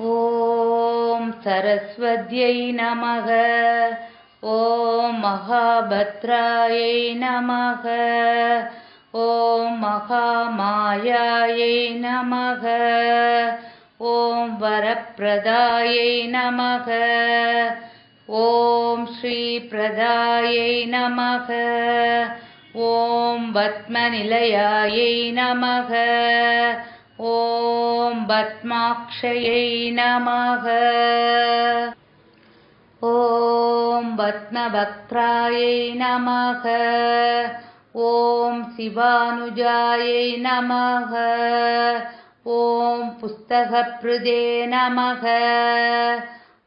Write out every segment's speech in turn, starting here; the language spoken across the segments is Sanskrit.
ॐ सरस्वत्यै नमः। ॐ महाभद्रायै नमः। ॐ महामायायै नमः। ॐ वरप्रदायै नमः। ॐ श्रीप्रदायै नमः। ॐ पद्मनिलयायै नमः ॐ पद्माक्षयै नमः। ॐ पद्मभक्त्रायै नमः। ॐ शिवानुजायै नमः। ॐ पुस्तकप्रदे नमः।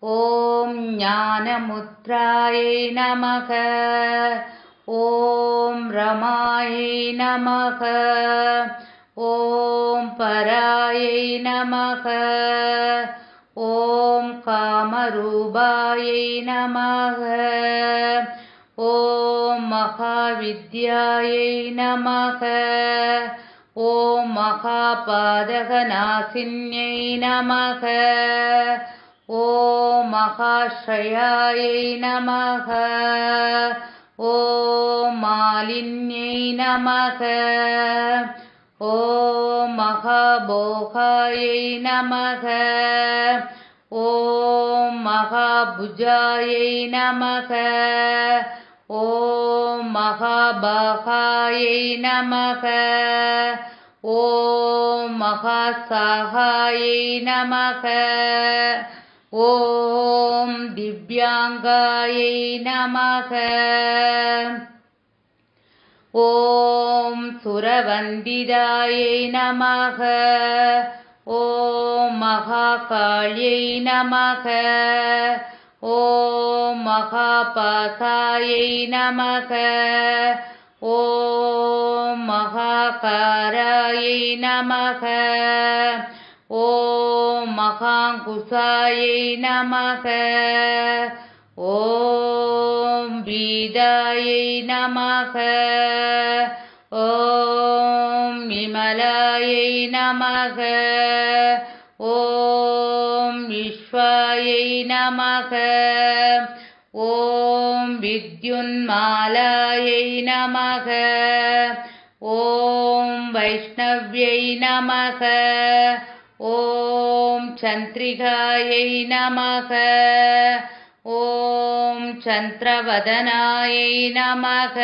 ॐ ज्ञानमुद्रायै नमः। ॐ रमायै नमः ॐ परायै नमः। ॐ कामरूपायै नमः। ॐ महाविद्यायै नमः। ॐ महापादकनासिन्यै नमः। ॐ महाश्रयायै नमः। ॐ मालिन्यै नमः ॐ महाभोगायै नमः। ॐ महाभुजायै नमः। ॐ महाभागायै नमः। ॐ महासाहायै नमः। ॐ दिव्याङ्गायै नमः ॐ सुरवन्दिदायै नमः ॐ महाकाल्यै नमः ॐ महापासायै नमः ॐ महाकारायै नमः ॐ महाङ्कुशायै नमः ॐ बीदायै नमः। ॐ विमलायै नमः। ॐ विश्वायै नमः। ॐ विद्युन्मालायै नमः। ॐ वैष्णव्यै नमः। ॐ चन्द्रिकायै नमः ॐ चन्द्रवदनायै नमः।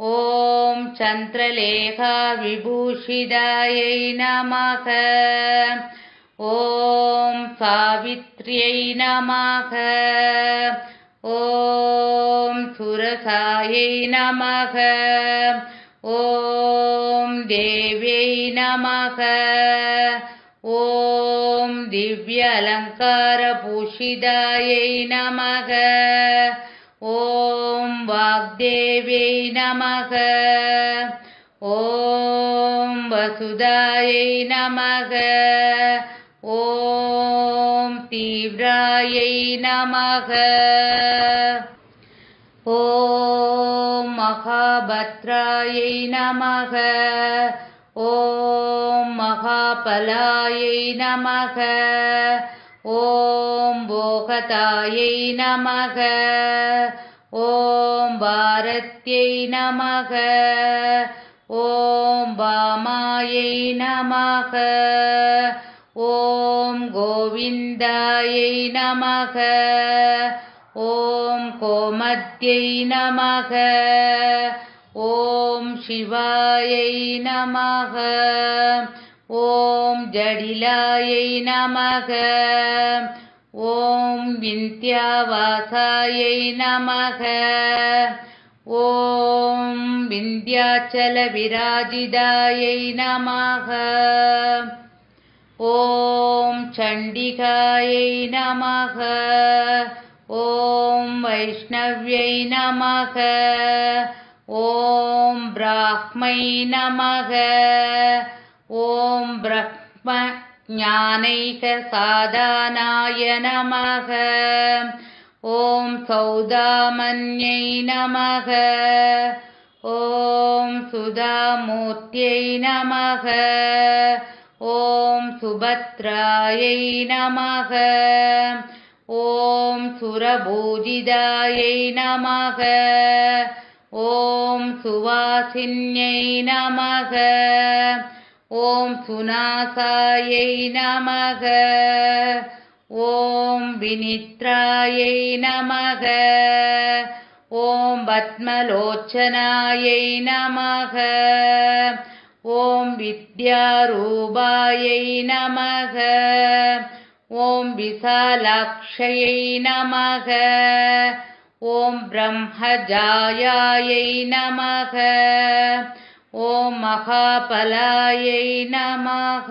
ॐ चन्द्रलेखाविभूषितायै नमः। ॐ सावित्र्यै नमः। ॐ सुरसायै नमः। ॐ देव्यै नमः दिव्यालङ्कारभूषितायै नमः। ॐ वाग्देव्यै नमः। ॐ वसुदायै नमः। ॐ तीव्रायै नमः। ॐ महाभद्रायै नमः ॐ महाफलायै नमः। ॐ भोगतायै नमः। ॐ भारत्यै नमः। ॐ वामायै नमः। ॐ गोविन्दायै नमः। ॐ कोमद्यै नमः शिवायै नमः। ॐ जडिलायै नमः। ॐ विन्ध्यावासायै नमः। ॐ विन्ध्याचलविराजिदायै नमः। ॐ चण्डिकायै नमः। ॐ वैष्णव्यै नमः ॐ ब्राह्मै नमः ॐ ब्रह्मज्ञानैकसादानाय नमः ॐ सौदामन्यै नमः ॐ सुधामूर्त्यै नमः ॐ सुभद्रायै नमः ॐ सुरभूजिदायै नमः ॐ सुवासिन्यै नमः। ॐ सुनासायै नमः। ॐ विनित्रायै नमः। ॐ पद्मलोचनायै नमः। ॐ विद्यारूपायै नमः। ॐ विशालाक्षयै नमः ॐ ब्रह्मजायायै नमः। ॐ महाफलायै नमः।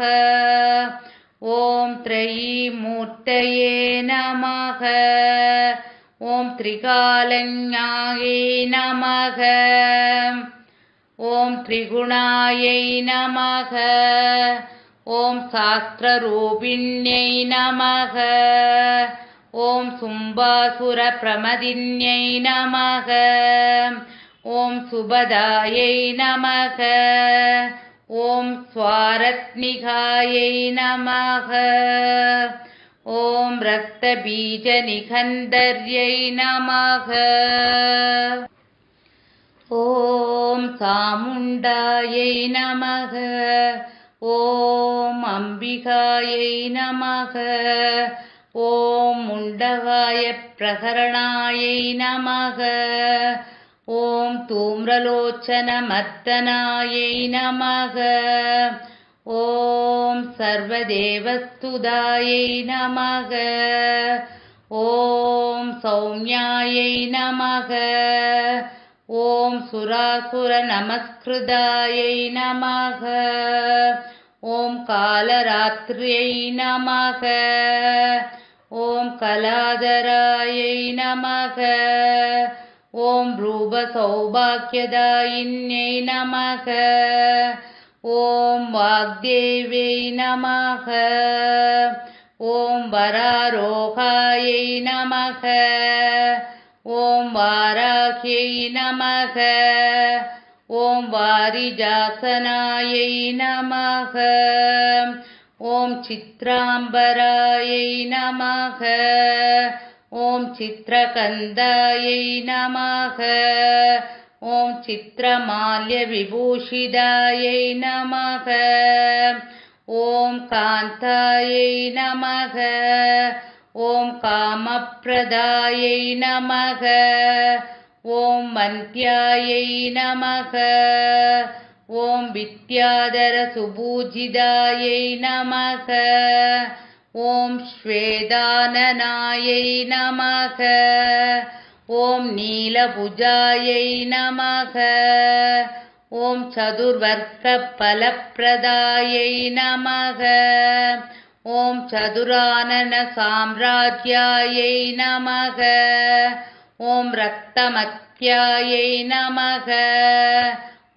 ॐ त्रयीमूर्तये नमः। ॐ त्रिकालज्ञायै नमः। ॐ त्रिगुणायै नमः। ॐ शास्त्ररूपिण्यै नमः ॐ सुम्बासुरप्रमदिन्यै नमः ॐ सुभदायै नमः ॐ स्वारत्निकायै नमः ॐ रक्तबीजनिखन्दर्यै नमः ॐ चामुण्डायै नमः ॐ अम्बिकायै नमः ॐ मुण्डकायप्रकरणायै नमः ॐ तूम्रलोचनमर्दनायै नमः ॐ सर्वदेवस्तुदायै नमः ॐ सौम्यायै नमः ॐ सुरासुरनमस्कृदायै नमः ॐ कालरात्र्यै नमः ॐ कलाधरायै नमः ॐ रूपसौभाग्यदायिन्यै नमः ॐ वाग्देव्यै नमः ॐ वरारोहायै नमः ॐ वाराह्यै नमः ॐ वारिजासनायै नमः ॐ चित्राम्बरायै नमः। ॐ चित्रकन्दायै नमः। ॐ चित्रमाल्यविभूषितायै नमः। ॐ कान्तायै नमः। ॐ कामप्रदायै नमः। ॐ मन्त्यायै नमः ॐ विद्याधरसुपूजितायै नमः। ॐ श्वेदाननायै नमः। ॐ नीलभुजायै नमः। ॐ चतुर्वर्गफलप्रदायै नमः। ॐ चतुराननसाम्राज्यायै नमः। ॐ रक्तमत्यायै नमः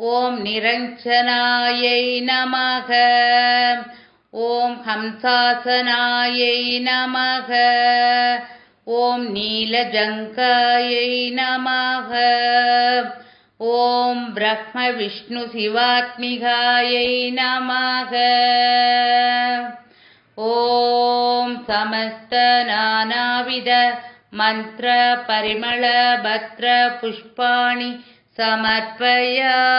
ॐ निरञ्जनायै नमः ॐ हंसासनायै नमः ॐ नीलजङ्कायै नमः ॐ ब्रह्मविष्णुशिवात्मिकायै नमः ॐ समस्तनानाविध मन्त्रपरिमलभद्रपुष्पाणि समर्पयामि